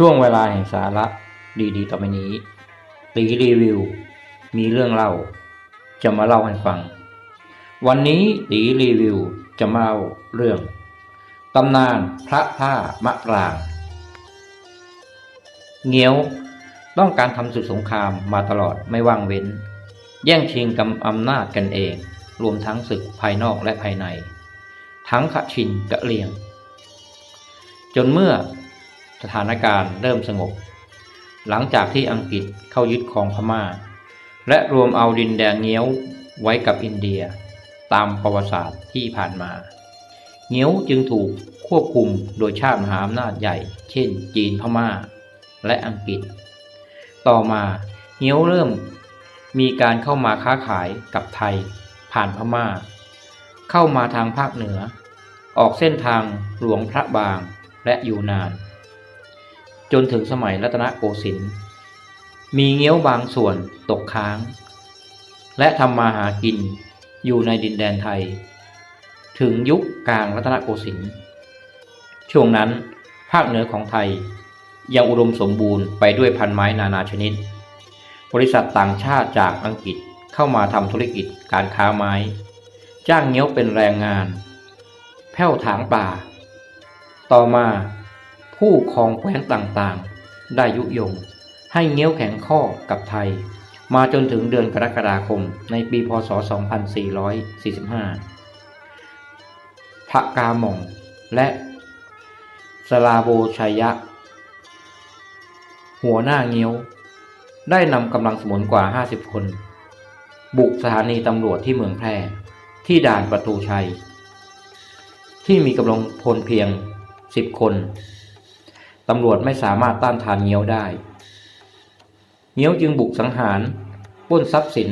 ช่วงเวลาแห่งสาระดีๆ ต่อไปนี้ตีรีวิว มีเรื่องเล่า จะมาเล่าให้ฟัง วันนี้ตีรีวิวจะมาเล่าเรื่องตำนานพระผ้ามะกลาง เงี้ยวต้องการทำศึกสงครามมาตลอดไม่ว่างเว้น แย่งชิงกำอำนาจกันเอง รวมทั้งศึกภายนอกและภายใน ทั้งขะชินกะเลียง จนเมื่อ สถานการณ์เริ่มสงบ หลังจากที่อังกฤษเข้ายึดครองพม่า และรวมเอาดินแดนเงี้ยวไว้กับอินเดีย ตามประวัติศาสตร์ที่ผ่านมา เงี้ยวจึงถูกควบคุมโดยชาติมหาอำนาจใหญ่ เช่น จีนพม่า และอังกฤษ ต่อมาเงี้ยวเริ่มมีการเข้ามาค้าขายกับไทย ผ่านพม่า เข้ามาทางภาคเหนือ ออกเส้นทางหลวงพระบางและอยู่นาน จนถึงสมัยรัตนโกสินทร์มีเงี้ยวบางส่วนตกค้าง และทำมาหากินอยู่ในดินแดนไทย ถึงยุคกลางรัตนโกสินทร์ช่วงนั้นภาคเหนือของไทยยังอุดมสมบูรณ์ไปด้วยพันไม้นานาชนิด บริษัทต่างชาติจากอังกฤษเข้ามาทำธุรกิจการค้าไม้ จ้างเงี้ยวเป็นแรงงาน แผ้วถางป่า ต่อมา ผู้คองแคว้นต่างๆ ได้ยุยง ให้เงี้ยวแข็งข้อกับไทย มาจนถึงเดือนกรกฎาคมในปีพศ 2445พระกาหม่องและสลาโบชัยยะ หัวหน้าเงี้ยว ได้นำกำลังสมุนกว่า 50 คน บุกสถานีตำรวจที่เมืองแพร่ ที่ด่านประตูชัย ที่มีกำลังพลเพียง 10 คน ตำรวจไม่สามารถต้านทานเงี้ยวได้ เงี้ยวจึงบุกสังหารปล้นทรัพย์สิน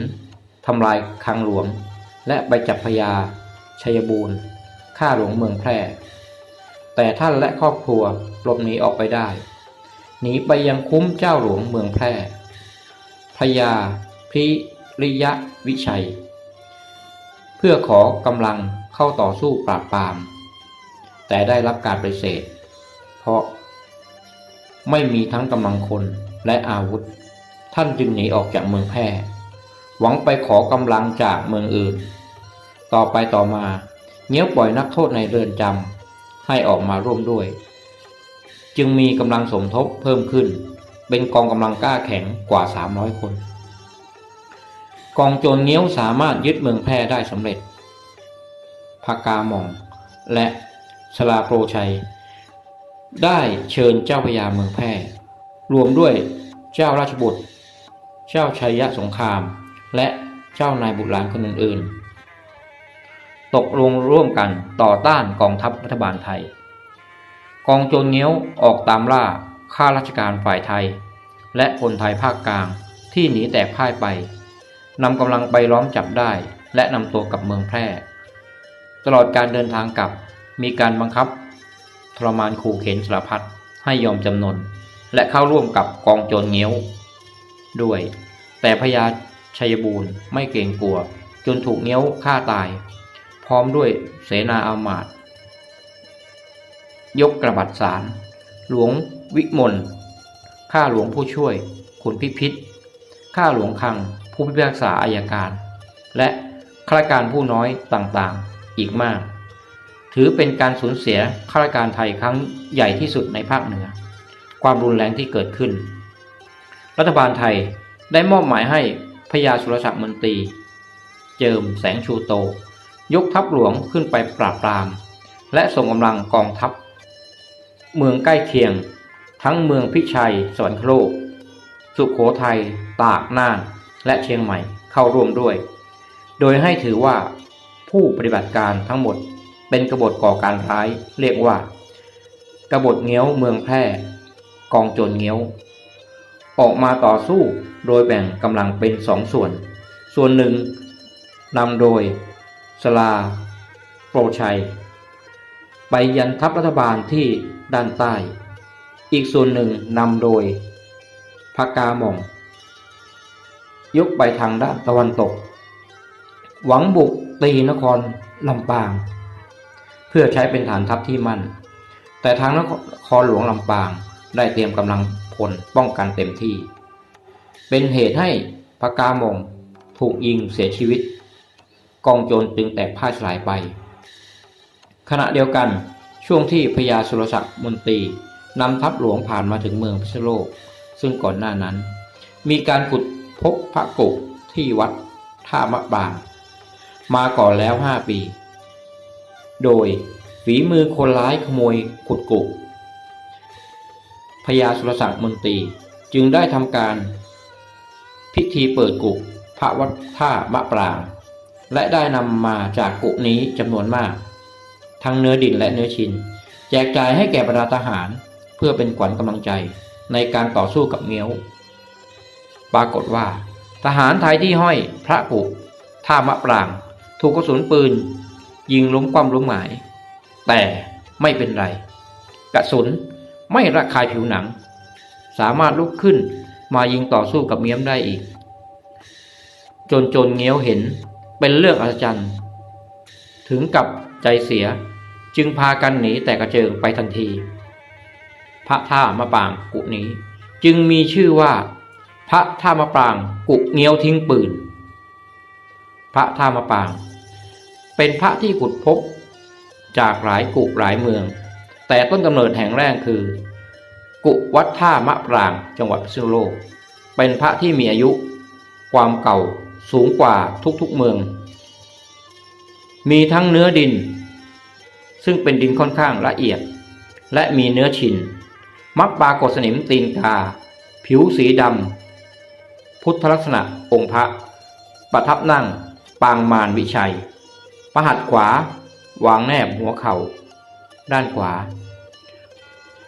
ทำลายคลังหลวง และไปจับพญาชัยบูรณ์ฆ่าหลวงเมืองแพร่ แต่ท่านและครอบครัวหลบหนีออกไปได้ หนีไปยังคุ้มเจ้าหลวงเมืองแพร่พญาพิริยะวิชัย เพื่อขอกำลังเข้าต่อสู้ปราบปราม แต่ได้รับการปฏิเสธ เพราะ ไม่มีทั้งกำลังคนและอาวุธ ท่านจึงหนีออกจากเมืองแพร่หวังไปขอกำลังจากเมืองอื่น ต่อไปต่อมาเงี้ยวปล่อยนักโทษในเรือนจำให้ออกมาร่วมด้วย จึงมีกำลังสมทบเพิ่มขึ้น เป็นกองกำลังกล้าแข็งกว่า 300 คน กองโจรเงี้ยวสามารถยึดเมืองแพร่ได้สำเร็จพากามอง และสลาโปรชัย ได้เชิญเจ้าพญาเมืองแพร่รวมด้วยเจ้าราชบุตร เจ้าชัยยะสงคราม และเจ้านายบุตรหลานคนอื่นๆ ตกลงร่วมกันต่อต้านกองทัพรัฐบาลไทย กองโจรเงี้ยวออกตามล่าข้าราชการฝ่ายไทย และคนไทยภาคกลางที่หนีแตกพ่ายไปนำกำลังไปล้อมจับได้ และนำตัวกลับเมืองแพร่ ตลอดการเดินทางกลับมีการบังคับ ทรมานขู่เข็นสารพัดให้ยอมจำนน และเข้าร่วมกับกองโจรเงี้ยว ด้วย แต่พญาชัยบูรณ์ไม่เกรงกลัว จนถูกเงี้ยวฆ่าตาย พร้อมด้วยเสนาอามาตยกกระบัดสาร หลวงวิมลข้าหลวงผู้ช่วยขุนพิพิธข้าหลวงคังผู้พิพากษาอายการ และข้าราชการผู้น้อยต่างๆ อีกมาก ถือเป็นการสูญเสียข้าราชการไทยครั้งใหญ่ที่สุดในภาคเหนือ ความรุนแรงที่เกิดขึ้น รัฐบาลไทยได้มอบหมายให้พญาสุรศักดิ์มนตรี เจิมแสงชูโต ยกทัพหลวงขึ้นไปปราบปราม และส่งกำลังกองทัพ เมืองใกล้เคียง ทั้งเมืองพิชัย สวรรคโลก สุขโขทัย ตาก น่าน และเชียงใหม่เข้าร่วมด้วย โดยให้ถือว่าผู้ปฏิบัติการทั้งหมด เป็นกบฏก่อการร้าย เรียกว่ากบฏเงี้ยวเมืองแพร่ กองโจรเงี้ยว ออกมาต่อสู้โดยแบ่งกำลังเป็นสองส่วน ส่วนหนึ่งนำโดยสลา โปรชัย ไปยันทัพรัฐบาลที่ด้านใต้ อีกส่วนหนึ่งนำโดยพากาหม่อง ยกไปทางด้านตะวันตก หวังบุกตีนครลำปาง พื่อใช้เป็นฐานทัพที่มั่น แต่ทางนครหลวงลำปางได้เตรียมกำลังพลป้องกันเต็มที่ เป็นเหตุให้พระกามงถูกยิงเสียชีวิต กองโจรจึงแตกพ่ายสลายไป ขณะเดียวกันช่วงที่พญาสุรศักดิ์มนตรีนำทัพหลวงผ่านมาถึงเมืองพิษณุโลก ซึ่งก่อนหน้านั้น มีการขุดพบพระกุที่วัดท่ามะบาง มาก่อนแล้วห้าปี โดยฝีมือคนร้ายขโมยขุดกุพญาสุรศักดิ์มนตรีจึงได้ทำการ พิธีเปิดกุพระวัดท่ามะปราง และได้นำมาจากกุนี้จำนวนมาก ทั้งเนื้อดินและเนื้อชิ้น แจกจ่ายให้แก่บรรดาทหารเพื่อเป็นขวัญกำลังใจในการต่อสู้กับเงี้ยว ปรากฏว่า ทหารไทยที่ห้อยพระกุท่ามะปราง ถูกกระสุนปืน ยิงล้มคว่ำล้มหงาย แต่ไม่เป็นไร กระสุนไม่ระคายผิวหนัง สามารถลุกขึ้นมายิงต่อสู้กับเมียมได้อีก จนจนเงี้ยวเห็นเป็นเรื่องอัศจรรย์ ถึงกับใจเสียจึงพากันหนีแต่กระเจิงไปทันที พระท่ามะปรางกุนี้จึงมีชื่อว่า พระท่ามะปรางกุเงี้ยวทิ้งปืน พระท่ามะปราง เป็นพระที่ขุดพบ จากหลายกุหลายเมือง แต่ต้นกำเนิดแห่งแรกคือ กุวัดท่ามะปรางจังหวัดพิษณุโลก เป็นพระที่มีอายุ ความเก่าสูงกว่าทุกๆเมือง มีทั้งเนื้อดิน ซึ่งเป็นดินค่อนข้างละเอียด และมีเนื้อชิน มักปรากฏสนิมตีนกา ผิวสีดำ พุทธลักษณะองค์พระ ประทับนั่งปางมารวิชัย ประหัตขวา วางแนบหัวเขา่า ด้านขวา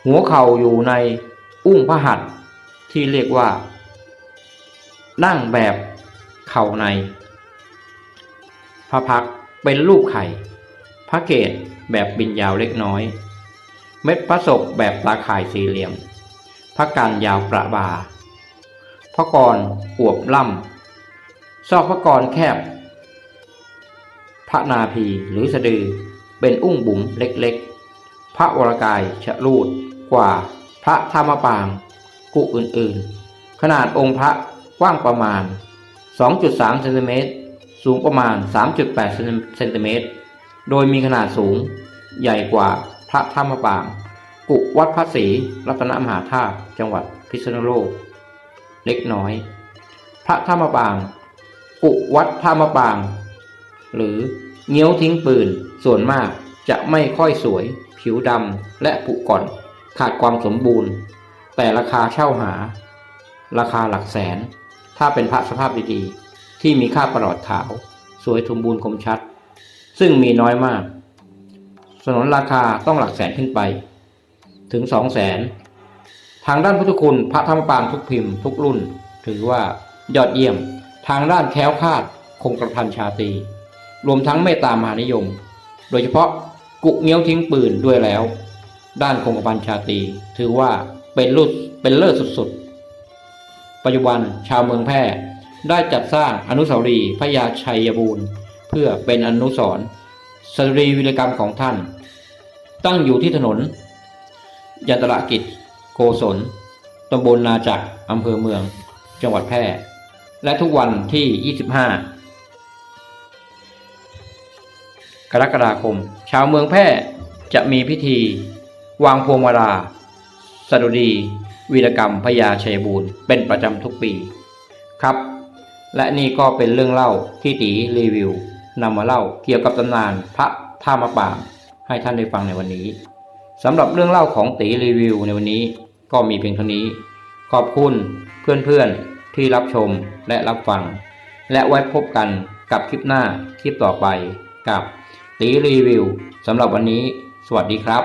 หัวเข่าอยู่ในอุ้งพระหัตที่เรียกว่านั่งแบบเข่าใน พระพักเป็นรูปไข่ พระเกศแบบบินยาวเล็กน้อย เม็ดพระศกแบบตาข่ายสี่เหลี่ยม พระการยาวประบา พระกรอวบล่ำซอกพระกรแคบ พระนาภีหรือสะดือ เป็นอุ้งบุ๋มเล็กๆ พระวรกายชะลูดกว่าพระธรรมปางกุอื่นๆ ขนาดองค์พระกว้างประมาณ 2.3เซนติเมตรสูงประมาณ 3.8เซนติเมตร โดยมีขนาดสูงใหญ่กว่าพระธรรมปาง กุวัดพระศรีรัตนมหาธาตุจังหวัดพิษณุโลก เล็กน้อย พระธรรมปาง กุวัดธรรมปาง หรือเงี้ยวทิ้งปืน ส่วนมากจะไม่ค่อยสวย ผิวดำและผุก่อน ขาดความสมบูรณ์ แต่ราคาเช่าหา ราคาหลักแสน ถ้าเป็นพระสภาพดีๆ ที่มีค่าประหลอดขาว สวยสมบูรณ์คมชัด ซึ่งมีน้อยมาก สนนราคาต้องหลักแสนขึ้นไป ถึงสองแสนทางด้านพุทธคุณพระธรรมปางทุกพิมพ์ทุกรุ่น ถือว่ายอดเยี่ยม ทางด้านแคล้วคลาดคงกระพันชาต รวมทั้งเมตตามหานิยม โดยเฉพาะกุเงี้ยวทิ้งปืนด้วยแล้ว ด้านคงกระพันชาตีถือว่าเป็นรุ่เป็นเลิศสุดๆ ปัจจุบันชาวเมืองแพร่ได้จัดสร้างอนุสาวรีย์พระยาชัยบูรณ์ เพื่อเป็นอนุสรณ์สรีวิรกรรมของท่าน ตั้งอยู่ที่ถนน ยันตระกิจ โกศลตำบลนาจักรอำเภอเมือง จังหวัดแพร่ และทุกวันที่ 25 รกฎาคม ชาวเมืองแพร่จะมีพิธี วางพวงมาลาสดุดี วีรกรรมพญาชัยบูรณ์เป็นประจำทุกปีครับ และนี่ก็เป็นเรื่องเล่าที่ตีรีวิวนำมาเล่าเกี่ยวกับตำนานพระท่ามะปางให้ท่านได้ฟังในวันนี้สำหรับเรื่องเล่าของตีรีวิวในวันนี้ก็มีเพียงเท่านี้ ขอบคุณเพื่อนๆที่รับชมและรับฟัง และไว้พบกันกับคลิปหน้าคลิปต่อไปกับ ตีรีวิวสำหรับวันนี้ สวัสดีครับ